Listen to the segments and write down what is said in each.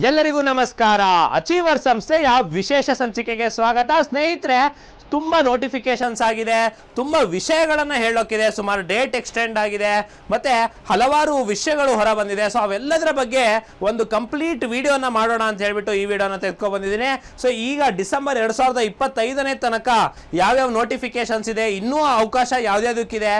ಎಲ್ಲರಿಗೂ ನಮಸ್ಕಾರ. ಅಚೀವರ್ ಸಂಸ್ಥೆಯ ವಿಶೇಷ ಸಂಚಿಕೆಗೆ ಸ್ವಾಗತ. ಸ್ನೇಹಿತರೆ, ತುಂಬ ನೋಟಿಫಿಕೇಶನ್ಸ್ ಆಗಿದೆ. ತುಂಬ ವಿಷಯಗಳನ್ನು ಹೇಳೋಕ್ಕಿದೆ ಸುಮಾರು ಡೇಟ್ ಎಕ್ಸ್ಟೆಂಡ್ ಆಗಿದೆ. ಮತ್ತು ಹಲವಾರು ವಿಷಯಗಳು ಹೊರ ಬಂದಿದೆ ಸೊ ಅವೆಲ್ಲದರ ಬಗ್ಗೆ ಒಂದು ಕಂಪ್ಲೀಟ್ ವಿಡಿಯೋನ ಮಾಡೋಣ ಅಂತ ಹೇಳ್ಬಿಟ್ಟು ಈ ವಿಡಿಯೋನ ತೆಗೆದುಕೊಬಂದಿದ್ದೀನಿ ಸೊ ಈಗ ಡಿಸೆಂಬರ್ ಎರಡು ಸಾವಿರದ ಇಪ್ಪತ್ತೈದನೇ ತನಕ ಯಾವ್ಯಾವ ನೋಟಿಫಿಕೇಶನ್ಸ್ ಇದೆ, ಇನ್ನೂ ಅವಕಾಶ ಯಾವುದ್ಯಾವುದಕ್ಕಿದೆ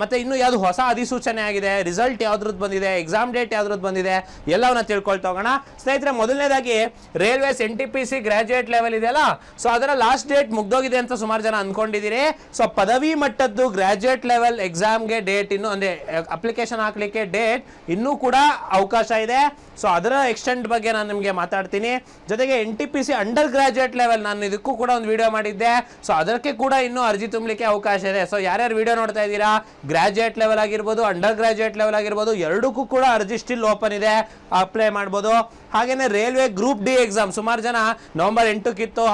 ಮತ್ತು ಇನ್ನೂ ಯಾವುದು ಹೊಸ ಅಧಿಸೂಚನೆ ಆಗಿದೆ ರಿಸಲ್ಟ್ ಯಾವ್ದ್ರದ್ದು ಬಂದಿದೆ ಎಕ್ಸಾಮ್ ಡೇಟ್ ಯಾವ್ದ್ರದ್ದು ಬಂದಿದೆ, ಎಲ್ಲವನ್ನ ತಿಳ್ಕೊಳ್ತಾ ಹೋಗೋಣ. ಸ್ನೇಹಿತರೆ, ಮೊದಲನೇದಾಗಿ railways N T P C graduate level ಇದೆಯಲ್ಲ? ಸೊ ಅದರ ಲಾಸ್ಟ್ ಡೇಟ್ ಮುಗ್ದೋಗಿದೆ ಅಂತ ಸುಮಾರು ಜನ ಅನ್ಕೊಂಡಿದ್ದೀರಿ. ಸೊ ಪದವಿ ಮಟ್ಟದ್ದು ಗ್ರಾಜುಯೇಟ್ ಲೆವೆಲ್ ಎಕ್ಸಾಮ್ಗೆ ಡೇಟ್ ಇನ್ನು, ಅಂದ್ರೆ ಅಪ್ಲಿಕೇಶನ್ ಹಾಕಲಿಕ್ಕೆ ಡೇಟ್ ಇನ್ನೂ ಕೂಡ ಅವಕಾಶ ಇದೆ. ಸೊ ಅದರ ಎಕ್ಸ್ಟೆಂಟ್ ಬಗ್ಗೆ ನಾನು ನಿಮಗೆ ಮಾತಾಡ್ತೀನಿ. ಜೊತೆಗೆ N T P C undergraduate level ನಾನು ಇದಕ್ಕೂ ಕೂಡ ಒಂದು ವಿಡಿಯೋ ಮಾಡಿದ್ದೆ. ಸೊ ಅದಕ್ಕೆ ಕೂಡ ಇನ್ನೂ ಅರ್ಜಿ ತುಂಬಲಿಕ್ಕೆ ಅವಕಾಶ ಇದೆ. ಸೊ ಯಾರ್ಯಾರು ವಿಡಿಯೋ ನೋಡ್ತಾ ಇದ್ದೀರಾ? ಗ್ರಾಜುಯೇಟ್ ಲೆವೆಲ್ ಆಗಿರ್ಬೋದು ಅಂಡರ್ ಗ್ರಾಜುಯೇಟ್ ಲೆವೆಲ್ ಆಗಿರ್ಬೋದು, ಎರಡಕ್ಕೂ ಕೂಡ ಅರ್ಜಿ ಸ್ಟಿಲ್ ಓಪನ್ ಇದೆ. ಅಪ್ಲೈ ಮಾಡ್ಬೋದು. ಹಾಗೇನೆ ರೈಲ್ವೆ ಗ್ರೂಪ್ ಡಿ ಎಕ್ಸಾಮ್ ಸುಮಾರು ಜನ ನವೆಂಬರ್ ಎಂಟಕ್ಕಿತ್ತು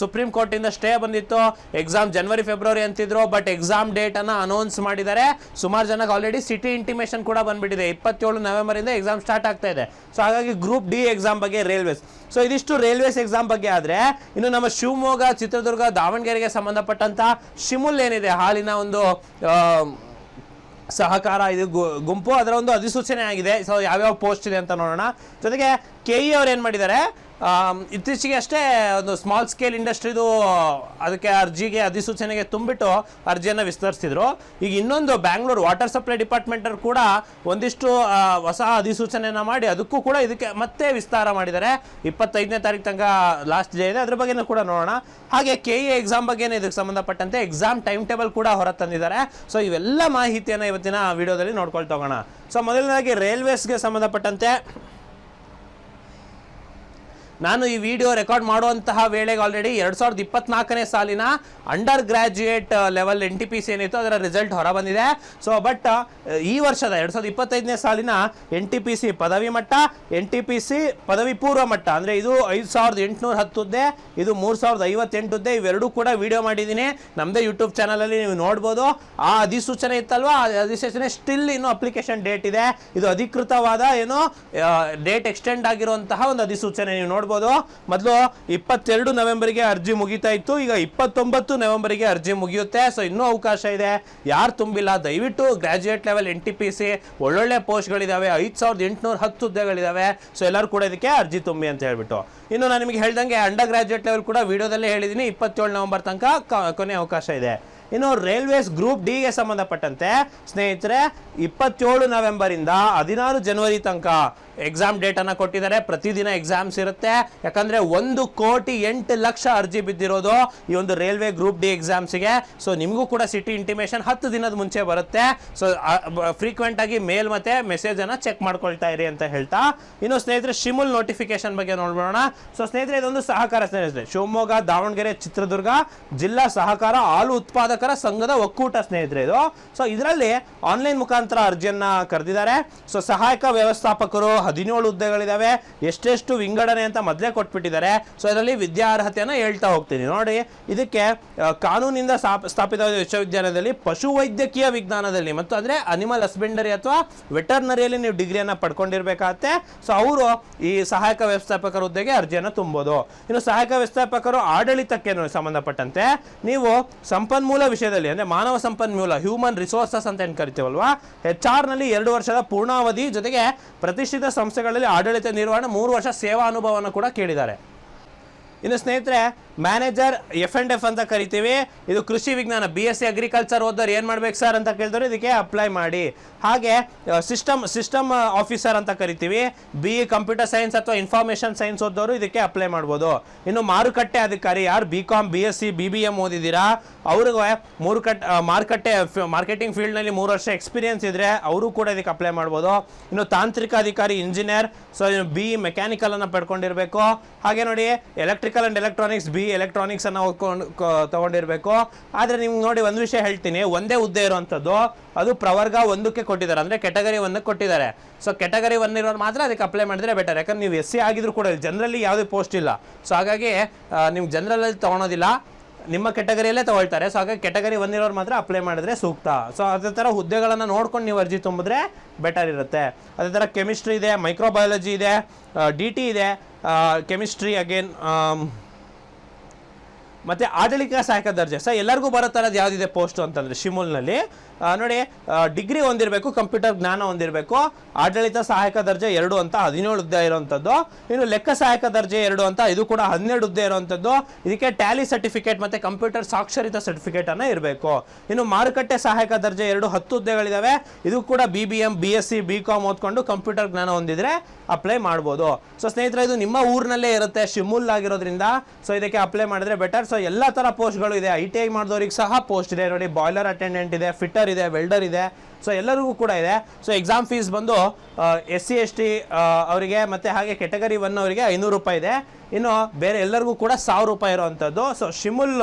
ಸುಪ್ರೀಂ ಕೋರ್ಟಿಂದ ಸ್ಟೇ ಬಂದಿತ್ತು. ಎಕ್ಸಾಮ್ ಜನವರಿ ಫೆಬ್ರವರಿ ಅಂತಿದ್ರು ಬಟ್ ಎಕ್ಸಾಮ್ ಡೇಟ್ ಅನ್ನ ಅನೌನ್ಸ್ ಮಾಡಿದ್ದಾರೆ. ಸುಮಾರು ಜನಕ್ಕೆ ಆಲ್ರೆಡಿ ಸಿಟಿ ಇಂಟಿಮೇಷನ್ ಕೂಡ ಬಂದ್ಬಿಟ್ಟಿದೆ. ಇಪ್ಪತ್ತೇಳು ನವೆಂಬರ್ ಇಂದ ಎಕ್ಸಾಮ್ ಸ್ಟಾರ್ಟ್ ಆಗ್ತಾ ಇದೆ. ಸೊ ಹಾಗಾಗಿ ಗ್ರೂಪ್ ಡಿ ಎಕ್ಸಾಮ್ ಬಗ್ಗೆ ರೈಲ್ವೇಸ್ ಸೊ ಇದಿಷ್ಟು ರೈಲ್ವೇಸ್ ಎಕ್ಸಾಮ್ ಬಗ್ಗೆ ಆದ್ರೆ, ಇನ್ನು ನಮ್ಮ ಶಿವಮೊಗ್ಗ, ಚಿತ್ರದುರ್ಗ, ದಾವಣಗೆರೆಗೆ ಸಂಬಂಧಪಟ್ಟಂತ ಶಿಮುಲ್ ಏನಿದೆ, ಹಾಲಿನ ಒಂದು ಸಹಕಾರ, ಇದು ಗುಂಪು, ಅದರ ಒಂದು ಅಧಿಸೂಚನೆ ಆಗಿದೆ. ಸೊ ಯಾವ್ಯಾವ ಪೋಸ್ಟ್ ಇದೆ ಅಂತ ನೋಡೋಣ. ಜೊತೆಗೆ ಕೆ ಇ ಅವ್ರು ಏನು ಮಾಡಿದ್ದಾರೆ? ಇತ್ತೀಚೆಗೆ ಅಷ್ಟೇ ಒಂದು ಸ್ಮಾಲ್ ಸ್ಕೇಲ್ ಇಂಡಸ್ಟ್ರಿದು ಅದಕ್ಕೆ ಅರ್ಜಿಗೆ ಅಧಿಸೂಚನೆಗೆ ತುಂಬಿಟ್ಟು ಅರ್ಜಿಯನ್ನು ವಿಸ್ತರಿಸಿದ್ರು ಈಗ ಇನ್ನೊಂದು ಬ್ಯಾಂಗ್ಳೂರು ವಾಟರ್ ಸಪ್ಲೈ ಡಿಪಾರ್ಟ್ಮೆಂಟ್ ಅವ್ರು ಕೂಡ ಒಂದಿಷ್ಟು ಹೊಸ ಅಧಿಸೂಚನೆಯನ್ನು ಮಾಡಿ ಅದಕ್ಕೂ ಕೂಡ ಇದಕ್ಕೆ ಮತ್ತೆ ವಿಸ್ತಾರ ಮಾಡಿದ್ದಾರೆ. ಇಪ್ಪತ್ತೈದನೇ ತಾರೀಕು ತನಕ ಲಾಸ್ಟ್ ಡೇ ಇದೆ. ಅದ್ರ ಬಗ್ಗೆನೂ ಕೂಡ ನೋಡೋಣ. ಹಾಗೆ ಕೆ ಇ ಎಕ್ಸಾಮ್ ಬಗ್ಗೆನೇ ಇದಕ್ಕೆ ಸಂಬಂಧಪಟ್ಟಂತೆ ಎಕ್ಸಾಮ್ ಟೈಮ್ ಟೇಬಲ್ ಕೂಡ ಹೊರ ತಂದಿದ್ದಾರೆ. ಸೊ ಇವೆಲ್ಲ ಮಾಹಿತಿಯನ್ನು ಇವತ್ತಿನ ವಿಡಿಯೋದಲ್ಲಿ ನೋಡ್ಕೊಳ್ತಾ ಹೋಗೋಣ. ಸೊ ಮೊದಲನೇದಾಗಿ ರೈಲ್ವೇಸ್ಗೆ ಸಂಬಂಧಪಟ್ಟಂತೆ ನಾನು ಈ ವಿಡಿಯೋ ರೆಕಾರ್ಡ್ ಮಾಡುವಂತಹ ವೇಳೆಗೆ ಆಲ್ರೆಡಿ ಎರಡು ಸಾವಿರದ ಇಪ್ಪತ್ನಾಲ್ಕನೇ ಸಾಲಿನ undergraduate level N T P C ಏನಿತ್ತು ಅದರ ರಿಸಲ್ಟ್ ಹೊರ ಬಂದಿದೆ ಸೊ ಬಟ್ ಈ ವರ್ಷದ ಎರಡು ಸಾವಿರದ ಇಪ್ಪತ್ತೈದನೇ ಸಾಲಿನ ಎನ್ ಟಿ ಪಿ ಸಿ ಪದವಿ ಮಟ್ಟ ಎನ್ ಟಿ ಪಿ ಸಿ ಪದವಿ ಪೂರ್ವ ಮಟ್ಟ, ಅಂದರೆ ಇದು ಐದು ಸಾವಿರದ ಎಂಟುನೂರ ಹತ್ತುದ್ದೆ, ಇದು ಮೂರು ಸಾವಿರದ ಐವತ್ತೆಂಟುದ್ದೆ, ಇವೆರಡೂ ಕೂಡ ವಿಡಿಯೋ ಮಾಡಿದ್ದೀನಿ. ನಮ್ಮದೇ ಯೂಟ್ಯೂಬ್ ಚಾನಲಲ್ಲಿ ನೀವು ನೋಡ್ಬೋದು. ಆ ಅಧಿಸೂಚನೆ ಇತ್ತಲ್ವಾ? ಆ ಅಧಿಸೂಚನೆ ಸ್ಟಿಲ್ ಇನ್ನು ಅಪ್ಲಿಕೇಶನ್ ಡೇಟ್ ಇದೆ. ಇದು ಅಧಿಕೃತವಾದ ಏನು ಡೇಟ್ ಎಕ್ಸ್ಟೆಂಡ್ ಆಗಿರುವಂತಹ ಒಂದು ಅಧಿಸೂಚನೆ ನೀವು ನೋಡ್ಬೋದು. ಮೊದಲು ಇಪ್ಪತ್ತೆರಡು ನವೆಂಬರ್ಗೆ ಅರ್ಜಿ ಮುಗಿತಾ ಇತ್ತು. ಈಗ ಇಪ್ಪತ್ತೊಂಬತ್ತು ನವೆಂಬರ್ಗೆ ಅರ್ಜಿ ಮುಗಿಯುತ್ತೆ. ಸೊ ಇನ್ನೂ ಅವಕಾಶ ಇದೆ. ಯಾರು ತುಂಬಿಲ್ಲ? ದಯವಿಟ್ಟು graduate level N T P C ಒಳ್ಳೊಳ್ಳೆ ಪೋಸ್ಟ್ಗಳಿದ್ದಾವೆ ಐದು ಸಾವಿರದ ಎಂಟುನೂರ ಹತ್ತು ಹುದ್ದೆಗಳಿದ್ದಾವೆ ಸೊ ಎಲ್ಲರೂ ಕೂಡ ಇದಕ್ಕೆ ಅರ್ಜಿ ತುಂಬಿ ಅಂತ ಹೇಳ್ಬಿಟ್ಟು. ಇನ್ನು ನಾನು ನಿಮಗೆ ಹೇಳ್ದಂಗೆ ಅಂಡರ್ ಗ್ರಾಜ್ಯುಯೇಟ್ ಲೆವೆಲ್ ಕೂಡ ವಿಡಿಯೋದಲ್ಲೇ ಹೇಳಿದ್ದೀನಿ ಇಪ್ಪತ್ತೇಳು ನವೆಂಬರ್ ತನಕ ಕೊನೆ ಅವಕಾಶ ಇದೆ. ಇನ್ನು ರೈಲ್ವೇಸ್ ಗ್ರೂಪ್ ಡಿಗೆ ಸಂಬಂಧಪಟ್ಟಂತೆ ಸ್ನೇಹಿತರೆ, ಇಪ್ಪತ್ತೇಳು ನವೆಂಬರಿಂದ ಹದಿನಾರು ಜನವರಿ ತನಕ ಎಕ್ಸಾಮ್ ಡೇಟ್ ಅನ್ನ ಕೊಟ್ಟಿದ್ದಾರೆ. ಪ್ರತಿದಿನ ಎಕ್ಸಾಮ್ಸ್ ಇರುತ್ತೆ. ಯಾಕಂದ್ರೆ ಒಂದು ಕೋಟಿ ಎಂಟು ಲಕ್ಷ ಅರ್ಜಿ ಬಿದ್ದಿರೋದು ಈ ಒಂದು ರೈಲ್ವೆ ಗ್ರೂಪ್ ಡಿ ಎಕ್ಸಾಮ್ಸ್ಗೆ ಸೊ ನಿಮಗೂ ಕೂಡ ಸಿಟಿ ಇಂಟಿಮೇಷನ್ ಹತ್ತು ದಿನದ ಮುಂಚೆ ಬರುತ್ತೆ. ಸೊ ಫ್ರೀಕ್ವೆಂಟಾಗಿ ಮೇಲ್ ಮತ್ತೆ ಮೆಸೇಜ್ ಅನ್ನ ಚೆಕ್ ಮಾಡ್ಕೊಳ್ತಾ ಇರಿ ಅಂತ ಹೇಳ್ತಾ. ಇನ್ನು ಸ್ನೇಹಿತರೆ, ಶಿಮುಲ್ ನೋಟಿಫಿಕೇಶನ್ ಬಗ್ಗೆ ನೋಡ್ಬೋಣ ಸೊ ಸ್ನೇಹಿತರೆ, ಇದೊಂದು ಸಹಕಾರ ಸ್ನೇಹಿತರೆ. ಶಿವಮೊಗ್ಗ, ದಾವಣಗೆರೆ, ಚಿತ್ರದುರ್ಗ ಜಿಲ್ಲಾ ಸಹಕಾರ ಹಾಲು ಉತ್ಪಾದಕರ ಸಂಘದ ಒಕ್ಕೂಟ ಸ್ನೇಹಿತರೆ ಇದು. ಸೊ ಇದರಲ್ಲಿ ಆನ್ಲೈನ್ ಮುಖಾಂತರ ಅರ್ಜಿಯನ್ನ ಕರೆದಿದ್ದಾರೆ. ಸೊ ಸಹಾಯಕ ವ್ಯವಸ್ಥಾಪಕರು ಹದಿನೇಳು ಹುದ್ದೆಗಳಿದಾವೆ ಎಷ್ಟೆಷ್ಟು ವಿಂಗಡಣೆ ಅಂತ ಮೊದಲೇ ಕೊಟ್ಬಿಟ್ಟಿದ್ದಾರೆ. ಸೊ ಇದರಲ್ಲಿ ವಿದ್ಯಾರ್ಹತೆಯನ್ನು ಹೇಳ್ತಾ ಹೋಗ್ತೀನಿ. ನೋಡಿ, ಇದಕ್ಕೆ ಕಾನೂನಿಂದ ಸ್ಥಾಪ- ಸ್ಥಾಪಿತವಾದ ವಿಶ್ವವಿದ್ಯಾಲಯದಲ್ಲಿ ಪಶುವೈದ್ಯಕೀಯ ವಿಜ್ಞಾನದಲ್ಲಿ ಮತ್ತು ಅಂದ್ರೆ ಅನಿಮಲ್ ಹಸ್ಬೆಂಡರಿ ಅಥವಾ ವೆಟರ್ನರಿಯಲ್ಲಿ ನೀವು ಡಿಗ್ರಿಯನ್ನ ಪಡ್ಕೊಂಡಿರ್ಬೇಕಾಗತ್ತೆ. ಸೊ ಅವರು ಈ ಸಹಾಯಕ ವ್ಯವಸ್ಥಾಪಕರ ಹುದ್ದೆಗೆ ಅರ್ಜಿಯನ್ನು ತುಂಬೋದು. ಇನ್ನು ಸಹಾಯಕ ವ್ಯವಸ್ಥಾಪಕರು ಆಡಳಿತಕ್ಕೆ ಸಂಬಂಧಪಟ್ಟಂತೆ ನೀವು ಸಂಪನ್ಮೂಲ ವಿಷಯದಲ್ಲಿ, ಅಂದ್ರೆ ಮಾನವ ಸಂಪನ್ಮೂಲ ಹ್ಯೂಮನ್ ರಿಸೋರ್ಸಸ್ ಅಂತ ಏನು ಕರಿತೀವಲ್ವಾ? ಎಚ್ ಆರ್ನಲ್ಲಿ ಎರಡು ವರ್ಷದ ಪೂರ್ಣಾವಧಿ ಜೊತೆಗೆ ಪ್ರತಿಷ್ಠಿತ ಸಂಸ್ಥೆಗಳಲ್ಲಿ ಆಡಳಿತ ನಿರ್ವಹಣೆ, ಮೂರು ವರ್ಷ ಸೇವಾ ಅನುಭವವನ್ನು ಕೂಡ ಕೇಳಿದ್ದಾರೆ. ಇನ್ನು ಸ್ನೇಹಿತರೆ ಮ್ಯಾನೇಜರ್ ಎಫ್ ಅಂಡ್ ಎಫ್ ಅಂತ ಕರಿತೀವಿ. ಇದು ಕೃಷಿ ವಿಜ್ಞಾನ ಬಿ ಎಸ್ ಸಿ ಅಗ್ರಿಕಲ್ಚರ್ ಓದೋರು ಏನು ಮಾಡ್ಬೇಕು ಸರ್ ಅಂತ ಕೇಳಿದ್ರೆ ಇದಕ್ಕೆ ಅಪ್ಲೈ ಮಾಡಿ. ಹಾಗೆ ಸಿಸ್ಟಮ್ ಸಿಸ್ಟಮ್ ಆಫೀಸರ್ ಅಂತ ಕರಿತೀವಿ. ಬಿ ಇ ಕಂಪ್ಯೂಟರ್ ಸೈನ್ಸ್ ಅಥವಾ ಇನ್ಫಾರ್ಮೇಷನ್ ಸೈನ್ಸ್ ಓದೋರು ಇದಕ್ಕೆ ಅಪ್ಲೈ ಮಾಡ್ಬೋದು. ಇನ್ನು ಮಾರುಕಟ್ಟೆ ಅಧಿಕಾರಿ ಯಾರು? B com B S C B B M ಓದಿದ್ದೀರಾ? ಅವ್ರಿಗೆ ಮೂರು ಕಟ್ ಮಾರುಕಟ್ಟೆ ಮಾರ್ಕೆಟಿಂಗ್ ಫೀಲ್ಡ್ನಲ್ಲಿ ಮೂರು ವರ್ಷ ಎಕ್ಸ್ಪೀರಿಯನ್ಸ್ ಇದ್ದರೆ ಅವರು ಕೂಡ ಇದಕ್ಕೆ ಅಪ್ಲೈ ಮಾಡ್ಬೋದು. ಇನ್ನು ತಾಂತ್ರಿಕ ಅಧಿಕಾರಿ ಇಂಜಿನಿಯರ್ ಸೊ ಬಿ ಮೆಕ್ಯಾನಿಕಲ್ ಮೆಕ್ಯಾನಿಕಲನ್ನು ಪಡ್ಕೊಂಡಿರಬೇಕು. ಹಾಗೆ ನೋಡಿ electrical and electronics B electronics ಅನ್ನ ಓದ್ಕೊಂಡು ತಗೊಂಡಿರ್ಬೇಕು. ಆದ್ರೆ ನಿಮ್ಗೆ ನೋಡಿ ಒಂದು ವಿಷಯ ಹೇಳ್ತೀನಿ. ಒಂದೇ ಹುದ್ದೆ ಇರುವಂಥದ್ದು, ಅದು ಪ್ರವರ್ಗ ಒಂದಕ್ಕೆ ಕೊಟ್ಟಿದ್ದಾರೆ. ಅಂದ್ರೆ ಕೆಟಗರಿ ಒಂದಕ್ಕೆ ಕೊಟ್ಟಿದ್ದಾರೆ. ಸೊ ಕೆಟಗರಿ ಒನ್ ಇರೋರು ಮಾತ್ರ ಅದಕ್ಕೆ ಅಪ್ಲೈ ಮಾಡಿದ್ರೆ ಬೆಟರ್ ಯಾಕಂದ್ರೆ ನೀವು ಎಸ್ ಸಿ ಆಗಿದ್ರು ಕೂಡ ಜನರಲ್ಲಿ ಯಾವುದೇ ಪೋಸ್ಟ್ ಇಲ್ಲ. ಸೊ ಹಾಗಾಗಿ ನೀವು ಜನರಲ್ ತಗೊಳೋದಿಲ್ಲ. ನಿಮ್ಮ ಕೆಟಗರಿಯಲ್ಲೇ ತಗೊಳ್ತಾರೆ. ಸೊ ಹಾಗಾಗಿ ಕೆಟಗರಿ ಒಂದಿರೋರು ಮಾತ್ರ ಅಪ್ಲೈ ಮಾಡಿದ್ರೆ ಸೂಕ್ತ. ಸೊ ಅದೇ ಥರ ಹುದ್ದೆಗಳನ್ನು ನೋಡ್ಕೊಂಡು ನೀವು ಅರ್ಜಿ ತುಂಬಿದ್ರೆ ಬೆಟರ್ ಇರುತ್ತೆ. ಅದೇ ಥರ ಕೆಮಿಸ್ಟ್ರಿ ಇದೆ ಮೈಕ್ರೋಬಯಾಲಜಿ ಇದೆ ಡಿ ಇದೆ. ಕೆಮಿಸ್ಟ್ರಿ ಅಗೇನ್ ಮತ್ತು ಆಡಳಿತ ಸಹಾಯಕ ದರ್ಜೆ. ಸರ್ ಎಲ್ಲರಿಗೂ ಬರೋ ಥರದ್ದು ಯಾವುದಿದೆ ಪೋಸ್ಟು ಅಂತಂದರೆ ಶಿಮೂಲ್ನಲ್ಲಿ? ನೋಡಿ ಡಿಗ್ರಿ ಹೊಂದಿರಬೇಕು, ಕಂಪ್ಯೂಟರ್ ಜ್ಞಾನ ಹೊಂದಿರಬೇಕು, ಆಡಳಿತ ಸಹಾಯಕ ದರ್ಜೆ ಎರಡು ಅಂತ ಹದಿನೇಳು ಹುದ್ದೆ ಇರುವಂಥದ್ದು ಇನ್ನು ಲೆಕ್ಕ ಸಹಾಯಕ ದರ್ಜೆ ಎರಡು ಅಂತ ಇದು ಕೂಡ ಹನ್ನೆರಡು ಹುದ್ದೆ ಇರುವಂಥದ್ದು ಇದಕ್ಕೆ ಟ್ಯಾಲಿ ಸರ್ಟಿಫಿಕೇಟ್ ಮತ್ತು ಕಂಪ್ಯೂಟರ್ ಸಾಕ್ಷರಿತ ಸರ್ಟಿಫಿಕೇಟನ್ನು ಇರಬೇಕು. ಇನ್ನು ಮಾರುಕಟ್ಟೆ ಸಹಾಯಕ ದರ್ಜೆ ಎರಡು ಹತ್ತು ಹುದ್ದೆಗಳಿದ್ದಾವೆ ಇದು ಕೂಡ B B M B S C B com ಓದ್ಕೊಂಡು ಕಂಪ್ಯೂಟರ್ ಜ್ಞಾನ ಹೊಂದಿದ್ರೆ ಅಪ್ಲೈ ಮಾಡ್ಬೋದು. ಸೊ ಸ್ನೇಹಿತರೆ, ಇದು ನಿಮ್ಮ ಊರಿನಲ್ಲೇ ಇರುತ್ತೆ, ಶಿಮುಲ್ ಆಗಿರೋದ್ರಿಂದ ಸೊ ಇದಕ್ಕೆ ಅಪ್ಲೈ ಮಾಡಿದ್ರೆ ಬೆಟರ್ ಸೊ ಎಲ್ಲ ಥರ ಪೋಸ್ಟ್ಗಳು ಇದೆ ಐ ಟಿ ಐ ಮಾಡಿದವ್ರಿಗೆ ಸಹ ಪೋಸ್ಟ್ ಇದೆ. ನೋಡಿ ಬಾಯ್ಲರ್ ಅಟೆಂಡೆಂಟ್ ಇದೆ ಫಿಟ್ಟರ್ ಇದೆ ವೆಲ್ಡರ್ ಇದೆ. ಸೊ ಎಲ್ಲರಿಗೂ ಕೂಡ ಇದೆ. ಸೊ ಎಕ್ಸಾಮ್ ಫೀಸ್ ಬಂದು ಎಸ್ ಸಿ ಎಸ್ ಟಿ ಅವರಿಗೆ ಮತ್ತು ಹಾಗೆ ಕೆಟಗರಿ ಒನ್ ಅವರಿಗೆ ಐನೂರು ರೂಪಾಯಿ ಇದೆ. ಇನ್ನು ಬೇರೆ ಎಲ್ಲರಿಗೂ ಕೂಡ ಸಾವಿರ ರೂಪಾಯಿ ಇರುವಂಥದ್ದು ಸೊ ಶಿಮುಲ್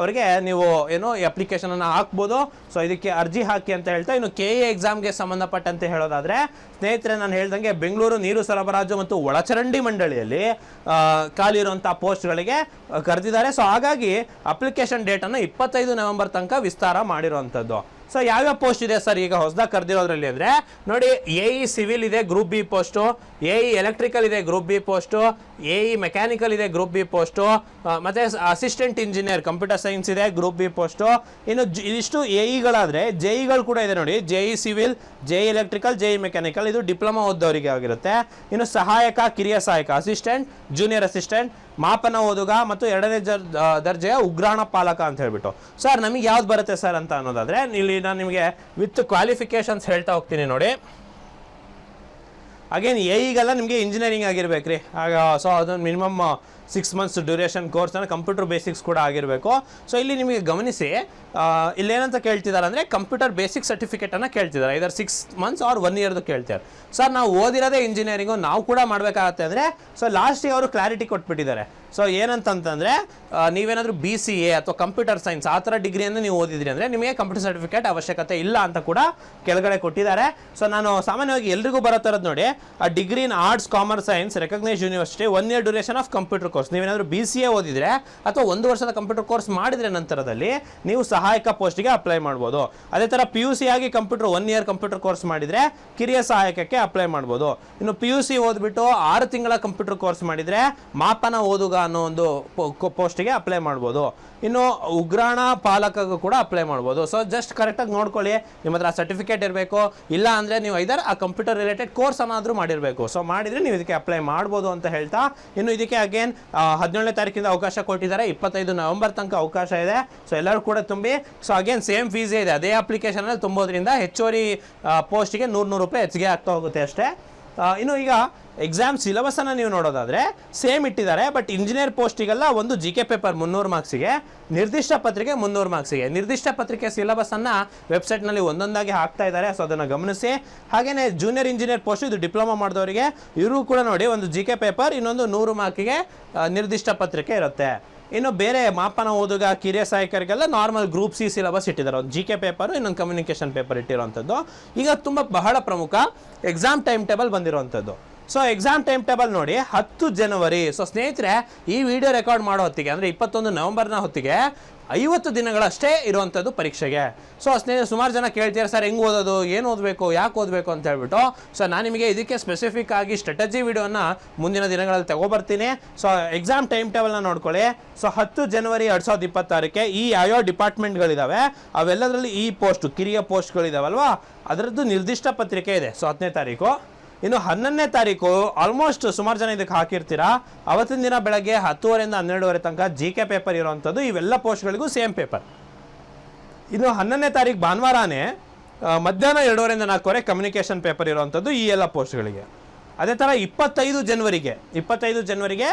ಅವರಿಗೆ ನೀವು ಏನು ಅಪ್ಲಿಕೇಶನನ್ನು ಹಾಕ್ಬೋದು. ಸೊ ಇದಕ್ಕೆ ಅರ್ಜಿ ಹಾಕಿ ಅಂತ ಹೇಳ್ತಾ, ಇನ್ನು ಕೆ ಎ ಎಕ್ಸಾಮ್ಗೆ ಸಂಬಂಧಪಟ್ಟಂತೆ ಹೇಳೋದಾದರೆ, ಸ್ನೇಹಿತರೆ, ನಾನು ಹೇಳ್ದಂಗೆ ಬೆಂಗಳೂರು ನೀರು ಸರಬರಾಜು ಮತ್ತು ಒಳಚರಂಡಿ ಮಂಡಳಿಯಲ್ಲಿ ಖಾಲಿ ಇರುವಂಥ ಪೋಸ್ಟ್ಗಳಿಗೆ ಕರೆದಿದ್ದಾರೆ. ಸೊ ಹಾಗಾಗಿ ಅಪ್ಲಿಕೇಶನ್ ಡೇಟನ್ನು ಇಪ್ಪತ್ತೈದು ನವೆಂಬರ್ ತನಕ ವಿಸ್ತಾರ ಮಾಡಿರುವಂಥದ್ದು ಸೊ ಯಾವ್ಯಾವ ಪೋಸ್ಟ್ ಇದೆ ಸರ್? ಈಗ ಹೊಸದಾಗಿ ಕರೆದಿರೋದ್ರಲ್ಲಿ ಅಂದರೆ, ನೋಡಿ ಎ ಇ ಸಿವಿಲ್ ಇದೆ group B post A E electrical ಇದೆ group B post A E mechanical ಇದೆ ಗ್ರೂಪ್ ಬಿ ಪೋಸ್ಟು ಮತ್ತು ಅಸಿಸ್ಟೆಂಟ್ ಇಂಜಿನಿಯರ್ ಕಂಪ್ಯೂಟರ್ ಸೈನ್ಸ್ ಇದೆ ಗ್ರೂಪ್ ಬಿ ಪೋಸ್ಟು ಇನ್ನು ಇದಿಷ್ಟು ಎ ಇಗಳಾದರೆ ಜೆ ಇಗಳು ಕೂಡ ಇದೆ ನೋಡಿ. J E civil J E electrical J E mechanical ಇದು ಡಿಪ್ಲೊಮಾ ಓದೋರಿಗೆ ಆಗಿರುತ್ತೆ. ಇನ್ನು ಸಹಾಯಕ, ಕಿರಿಯ ಸಹಾಯಕ ಅಸಿಸ್ಟೆಂಟ್ ಜೂನಿಯರ್ ಅಸಿಸ್ಟೆಂಟ್ ಮಾಪನ ಓದುಗ ಮತ್ತು ಎರಡನೇ ಆ, ದರ್ಜೆಯ ಉಗ್ರಾಣ ಪಾಲಕ ಅಂತ ಹೇಳ್ಬಿಟ್ಟು. ಸರ್ ನಮಗೆ ಯಾವ್ದು ಬರುತ್ತೆ ಸರ್ ಅಂತ ಅನ್ನೋದಾದ್ರೆ ಇಲ್ಲಿ ನಾನು ನಿಮಗೆ ವಿತ್ ಕ್ವಾಲಿಫಿಕೇಶನ್ಸ್ ಹೇಳ್ತಾ ಹೋಗ್ತೀನಿ ನೋಡಿ. ಅಗೇನ್ ಈಗೆಲ್ಲ ನಿಮಗೆ ಇಂಜಿನಿಯರಿಂಗ್ ಆಗಿರ್ಬೇಕ್ರಿ. ಆಗ ಸೊ ಅದೊಂದು minimum six months duration course ಅಂದರೆ ಕಂಪ್ಯೂಟರ್ ಬೇಸಿಕ್ಸ್ ಕೂಡ ಆಗಿರಬೇಕು. ಸೊ ಇಲ್ಲಿ ನಿಮಗೆ ಗಮನಿಸಿ ಇಲ್ಲೇನಂತ ಕೇಳ್ತಿದ್ದಾರೆ ಅಂದರೆ ಕಂಪ್ಯೂಟರ್ ಬೇಸಿಕ್ ಸರ್ಟಿಫಿಕೇಟನ್ನು ಕೇಳ್ತಿದ್ದಾರೆ. ಇದರ ಸಿಕ್ಸ್ ಮಂತ್ಸ್ ಆರ್ ಒನ್ ಇಯರ್ದು ಕೇಳ್ತಾರೆ ಸರ್ ನಾವು ಓದಿರೋದೇ ಇಂಜಿನಿಯರಿಂಗು ನಾವು ಕೂಡ ಮಾಡಬೇಕಾಗತ್ತೆ ಅಂದರೆ ಸೊ ಲಾಸ್ಟಿಗೆ ಅವರು ಕ್ಲಾರಿಟಿ ಕೊಟ್ಬಿಟ್ಟಿದ್ದಾರೆ. ಸೊ ಏನಂತಂತಂದರೆ ನೀವೇನಾದರೂ ಬಿ ಸಿ ಎ ಅಥವಾ ಕಂಪ್ಯೂಟರ್ ಸೈನ್ಸ್ ಆ ಥರ ಡಿಗ್ರಿಯನ್ನು ನೀವು ಓದಿದ್ರಿ ಅಂದರೆ ನಿಮಗೆ ಕಂಪ್ಯೂಟರ್ ಸರ್ಟಿಫಿಕೇಟ್ ಅವಶ್ಯಕತೆ ಇಲ್ಲ ಅಂತ ಕೂಡ ಕೆಳಗಡೆ ಕೊಟ್ಟಿದ್ದಾರೆ. ಸೊ ನಾನು ಸಾಮಾನ್ಯವಾಗಿ ಎಲ್ರಿಗೂ ಬರೋ ಥರದ್ದು ನೋಡಿ, ಆ degree in arts commerce science recognise university one year duration of computer course ನೀವೇನಾದರೂ ಬಿ ಸಿ ಎ ಓದಿದರೆ ಅಥವಾ ಒಂದು ವರ್ಷದ ಕಂಪ್ಯೂಟರ್ ಕೋರ್ಸ್ ಮಾಡಿದರೆ ನಂತರದಲ್ಲಿ ನೀವು ಸಹಾಯಕ ಪೋಸ್ಟಿಗೆ ಅಪ್ಲೈ ಮಾಡ್ಬೋದು. ಅದೇ ಥರ ಪಿ ಯು ಸಿ ಆಗಿ computer one year computer course ಮಾಡಿದರೆ ಕಿರಿಯ ಸಹಾಯಕಕ್ಕೆ ಅಪ್ಲೈ ಮಾಡ್ಬೋದು. ಇನ್ನು ಪಿ ಯು ಸಿ ಓದ್ಬಿಟ್ಟು ಆರು ತಿಂಗಳ ಕಂಪ್ಯೂಟರ್ ಕೋರ್ಸ್ ಮಾಡಿದರೆ ಮಾಪನ ಓದುಗ ಅನ್ನೋ ಒಂದು ಪೋಸ್ಟಿಗೆ ಅಪ್ಲೈ ಮಾಡ್ಬೋದು. ಇನ್ನು ಉಗ್ರಾಣ ಪಾಲಕಗೂ ಕೂಡ ಅಪ್ಲೈ ಮಾಡ್ಬೋದು. ಸೊ ಜಸ್ಟ್ ಕರೆಕ್ಟಾಗಿ ನೋಡ್ಕೊಳ್ಳಿ. ನಿಮ್ಮ ಹತ್ರ ಸರ್ಟಿಫಿಕೇಟ್ ಇರಬೇಕು. ಇಲ್ಲ ಅಂದರೆ ನೀವು ಐದರ್ ಆ ಕಂಪ್ಯೂಟರ್ ರಿಲೇಟೆಡ್ ಕೋರ್ಸ್ ಅನ್ನಾದರೂ ಮಾಡಿರಬೇಕು. ಸೊ ಮಾಡಿದರೆ ನೀವು ಇದಕ್ಕೆ ಅಪ್ಲೈ ಮಾಡ್ಬೋದು ಅಂತ ಹೇಳ್ತಾ, ಇನ್ನು ಇದಕ್ಕೆ ಅಗೇನ್ ಹದಿನೇಳನೇ ತಾರೀಕಿಂದ ಅವಕಾಶ ಕೊಟ್ಟಿದ್ದಾರೆ. ಇಪ್ಪತ್ತೈದು ನವೆಂಬರ್ ತನಕ ಅವಕಾಶ ಇದೆ. ಸೊ ಎಲ್ಲರೂ ಕೂಡ ತುಂಬಿ. ಸೊ ಅಗೇನ್ ಸೇಮ್ ಫೀಸೇ ಇದೆ. ಅದೇ ಅಪ್ಲಿಕೇಶನಲ್ಲಿ ತುಂಬೋದ್ರಿಂದ ಹೆಚ್ಚುವರಿ ಪೋಸ್ಟಿಗೆ ನೂರು ನೂರು ರೂಪಾಯಿ ಹೆಚ್ಚಿಗೆ ಆಗ್ತಾ ಹೋಗುತ್ತೆ ಅಷ್ಟೇ. ಇನ್ನು ಈಗ ಎಕ್ಸಾಮ್ ಸಿಲೆಬಸನ್ನು ನೀವು ನೋಡೋದಾದರೆ ಸೇಮ್ ಇಟ್ಟಿದ್ದಾರೆ ಬಟ್ ಇಂಜಿನಿಯರ್ ಪೋಸ್ಟಿಗೆಲ್ಲ ಒಂದು ಜಿ ಕೆ ಪೇಪರ್ ಮುನ್ನೂರು ಮಾರ್ಕ್ಸಿಗೆ ನಿರ್ದಿಷ್ಟ ಪತ್ರಿಕೆ ಮುನ್ನೂರು ಮಾರ್ಕ್ಸಿಗೆ ನಿರ್ದಿಷ್ಟ ಪತ್ರಿಕೆ ಸಿಲೆಬಸನ್ನು ವೆಬ್ಸೈಟ್ನಲ್ಲಿ ಒಂದೊಂದಾಗಿ ಹಾಕ್ತಾ ಇದ್ದಾರೆ ಸೊ ಅದನ್ನು ಗಮನಿಸಿ. ಹಾಗೆಯೇ ಜೂನಿಯರ್ ಇಂಜಿನಿಯರ್ ಪೋಸ್ಟ್ ಇದು ಡಿಪ್ಲೊಮಾ ಮಾಡಿದವರಿಗೆ ಇವರು ಕೂಡ ನೋಡಿ, ಒಂದು ಜಿ ಕೆ ಪೇಪರ್ ಇನ್ನೊಂದು ನೂರು ಮಾರ್ಕಿಗೆ ನಿರ್ದಿಷ್ಟ ಪತ್ರಿಕೆ ಇರುತ್ತೆ. ಇನ್ನು ಬೇರೆ ಮಾಪನ ಓದುಗ, ಕಿರಿಯ ಸಹಾಯಕರಿಗೆಲ್ಲ ನಾರ್ಮಲ್ ಗ್ರೂಪ್ ಸಿ ಸಿಲೆಬಸ್ ಇಟ್ಟಿದ್ದಾರೆ. ಒಂದು ಜಿ ಕೆ ಪೇಪರು ಇನ್ನೊಂದು ಕಮ್ಯುನಿಕೇಷನ್ ಪೇಪರ್ ಇಟ್ಟಿರುವಂಥದ್ದು ಈಗ ತುಂಬ ಬಹಳ ಪ್ರಮುಖ ಎಕ್ಸಾಮ್ ಟೈಮ್ ಟೇಬಲ್ ಬಂದಿರುವಂಥದ್ದು ಸೊ ಎಕ್ಸಾಮ್ ಟೈಮ್ ಟೇಬಲ್ ನೋಡಿ, ಹತ್ತು ಜನವರಿ. ಸೊ ಸ್ನೇಹಿತರೆ, ಈ ವಿಡಿಯೋ ರೆಕಾರ್ಡ್ ಮಾಡೋ ಹೊತ್ತಿಗೆ, ಅಂದರೆ ಇಪ್ಪತ್ತೊಂದು ನವೆಂಬರ್ನ ಹೊತ್ತಿಗೆ, ಐವತ್ತು ದಿನಗಳಷ್ಟೇ ಇರುವಂಥದ್ದು ಪರೀಕ್ಷೆಗೆ. ಸೊ ಸ್ನೇಹಿತರೆ, ಸುಮಾರು ಜನ ಕೇಳ್ತೀರಾ ಸರ್, ಹೆಂಗೆ ಓದೋದು? ಏನು ಓದಬೇಕು? ಯಾಕೆ ಓದಬೇಕು? ಅಂತ ಹೇಳ್ಬಿಟ್ಟು. ಸೊ ನಾನು ನಿಮಗೆ ಇದಕ್ಕೆ ಸ್ಪೆಸಿಫಿಕ್ ಆಗಿ ಸ್ಟ್ರಾಟಜಿ ವಿಡಿಯೋನ ಮುಂದಿನ ದಿನಗಳಲ್ಲಿ ತಗೊಬರ್ತೀನಿ. ಸೊ ಎಕ್ಸಾಮ್ ಟೈಮ್ ಟೇಬಲ್ನ ನೋಡ್ಕೊಳ್ಳಿ. ಸೊ ಹತ್ತು ಜನವರಿ ಎರಡು ಸಾವಿರದ ಇಪ್ಪತ್ತಾರಕ್ಕೆ ಈ ಯಾವ್ಯಾವ ಡಿಪಾರ್ಟ್ಮೆಂಟ್ಗಳಿದ್ದಾವೆ ಅವೆಲ್ಲದರಲ್ಲಿ ಈ ಪೋಸ್ಟು ಕಿರಿಯ ಪೋಸ್ಟ್ಗಳಿದಾವಲ್ವಾ ಅದರದ್ದು ನಿರ್ದಿಷ್ಟ ಪತ್ರಿಕೆ ಇದೆ. ಸೊ ಹತ್ತನೇ ತಾರೀಕು. ಇನ್ನು ಹನ್ನೊಂದನೇ ತಾರೀಕು ಆಲ್ಮೋಸ್ಟ್ ಸುಮಾರು ಜನ ಇದಕ್ಕೆ ಹಾಕಿರ್ತೀರಾ? ಅವತ್ತಿನ ದಿನ ಬೆಳಗ್ಗೆ ಹತ್ತುವರೆಯಿಂದ ಹನ್ನೆರಡುವರೆ ತನಕ ಜಿ ಕೆ ಪೇಪರ್ ಇರುವಂಥದ್ದು. ಇವೆಲ್ಲ ಪೋಸ್ಟ್ಗಳಿಗೂ ಸೇಮ್ ಪೇಪರ್ ಇನ್ನು ಹನ್ನೊಂದನೇ ತಾರೀಕು ಭಾನುವಾರನೇ ಮಧ್ಯಾಹ್ನ ಎರಡೂವರೆಯಿಂದ ನಾಲ್ಕುವರೆ ಕಮ್ಯುನಿಕೇಷನ್ ಪೇಪರ್ ಇರುವಂಥದ್ದು ಈ ಎಲ್ಲ ಪೋಸ್ಟ್ಗಳಿಗೆ ಅದೇ ಥರ ಇಪ್ಪತ್ತೈದು ಜನವರಿಗೆ ಇಪ್ಪತ್ತೈದು ಜನವರಿಗೆ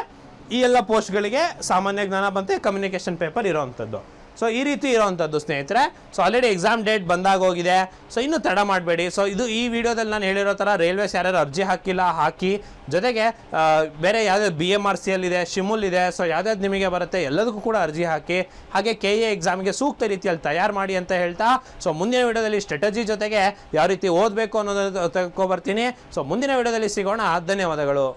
ಈ ಎಲ್ಲ ಪೋಸ್ಟ್ಗಳಿಗೆ ಸಾಮಾನ್ಯ ಜ್ಞಾನ ಬಂತೆ ಕಮ್ಯುನಿಕೇಷನ್ ಪೇಪರ್ ಇರೋವಂಥದ್ದು. ಸೊ ಈ ರೀತಿ ಇರೋವಂಥದ್ದು ಸ್ನೇಹಿತರೆ. ಸೊ ಆಲ್ರೆಡಿ ಎಕ್ಸಾಮ್ ಡೇಟ್ ಬಂದಾಗ ಹೋಗಿದೆ. ಸೊ ಇನ್ನೂ ತಡ ಮಾಡಬೇಡಿ. ಸೊ ಇದು ಈ ವಿಡಿಯೋದಲ್ಲಿ ನಾನು ಹೇಳಿರೋ ಥರ ರೈಲ್ವೇಸ್ ಯಾರ್ಯಾರು ಅರ್ಜಿ ಹಾಕಿಲ್ಲ, ಹಾಕಿ. ಜೊತೆಗೆ ಬೇರೆ ಯಾವ್ದಾದ್ರು B M R C L ಇದೆ, ಶಿಮುಲ್ ಇದೆ. ಸೊ ಯಾವ್ದಾದ್ರು ನಿಮಗೆ ಬರುತ್ತೆ ಎಲ್ಲದಕ್ಕೂ ಕೂಡ ಅರ್ಜಿ ಹಾಕಿ. ಹಾಗೆ ಕೆ ಎ ಎಕ್ಸಾಮ್ಗೆ ಸೂಕ್ತ ರೀತಿಯಲ್ಲಿ ತಯಾರು ಮಾಡಿ ಅಂತ ಹೇಳ್ತಾ. ಸೊ ಮುಂದಿನ ವಿಡಿಯೋದಲ್ಲಿ ಸ್ಟ್ರಾಟಜಿ ಜೊತೆಗೆ ಯಾವ ರೀತಿ ಓದಬೇಕು ಅನ್ನೋದು ತಗೊಬರ್ತೀನಿ ಸೊ ಮುಂದಿನ ವಿಡಿಯೋದಲ್ಲಿ ಸಿಗೋಣ. ಧನ್ಯವಾದಗಳು.